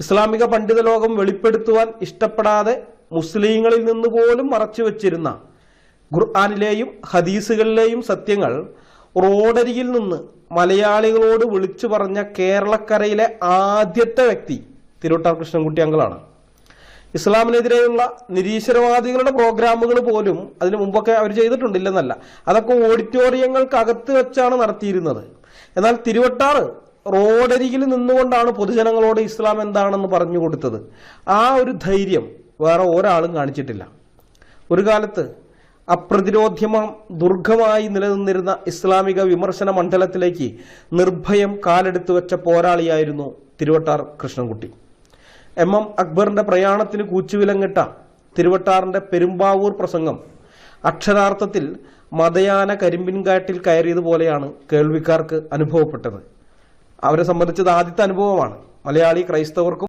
ഇസ്ലാമിക പണ്ഡിത ലോകം വെളിപ്പെടുത്തുവാൻ ഇഷ്ടപ്പെടാതെ മുസ്ലിങ്ങളിൽ നിന്ന് പോലും മറച്ചു വച്ചിരുന്ന ഖുർആാനിലെയും ഹദീസുകളിലെയും സത്യങ്ങൾ റോഡരിയിൽ നിന്ന് മലയാളികളോട് വിളിച്ചു പറഞ്ഞ കേരളക്കരയിലെ ആദ്യത്തെ വ്യക്തി തിരുവട്ടാർ കൃഷ്ണൻകുട്ടി അങ്കളാണ്. ഇസ്ലാമിനെതിരെയുള്ള നിരീശ്വരവാദികളുടെ പ്രോഗ്രാമുകൾ പോലും അതിനു മുമ്പൊക്കെ അവർ ചെയ്തിട്ടുണ്ടില്ലെന്നല്ല. അതൊക്കെ ഓഡിറ്റോറിയങ്ങൾക്കകത്ത് വെച്ചാണ് നടത്തിയിരുന്നത്. എന്നാൽ തിരുവട്ടാറ് റോഡരികിൽ നിന്നുകൊണ്ടാണ് പൊതുജനങ്ങളോട് ഇസ്ലാം എന്താണെന്ന് പറഞ്ഞു കൊടുത്തത്. ആ ഒരു ധൈര്യം വേറെ ഒരാളും കാണിച്ചിട്ടില്ല. ഒരു കാലത്ത് അപ്രതിരോധ്യമാം ദുർഘമായി നിലനിന്നിരുന്ന ഇസ്ലാമിക വിമർശന മണ്ഡലത്തിലേക്ക് നിർഭയം കാലെടുത്തു വെച്ച പോരാളിയായിരുന്നു തിരുവട്ടാർ കൃഷ്ണൻകുട്ടി. എം എം അക്ബറിന്റെ പ്രയാണത്തിന് കൂച്ചുവിലങ്ങിട്ട തിരുവട്ടാറിന്റെ പെരുമ്പാവൂർ പ്രസംഗം അക്ഷരാർത്ഥത്തിൽ മതയാന കരിമ്പിൻകാട്ടിൽ കയറിയതുപോലെയാണ് കേൾവിക്കാർക്ക് അനുഭവപ്പെട്ടത്. അവരെ സംബന്ധിച്ചത് ആദ്യത്തെ അനുഭവമാണ്. മലയാളി ക്രൈസ്തവർക്കും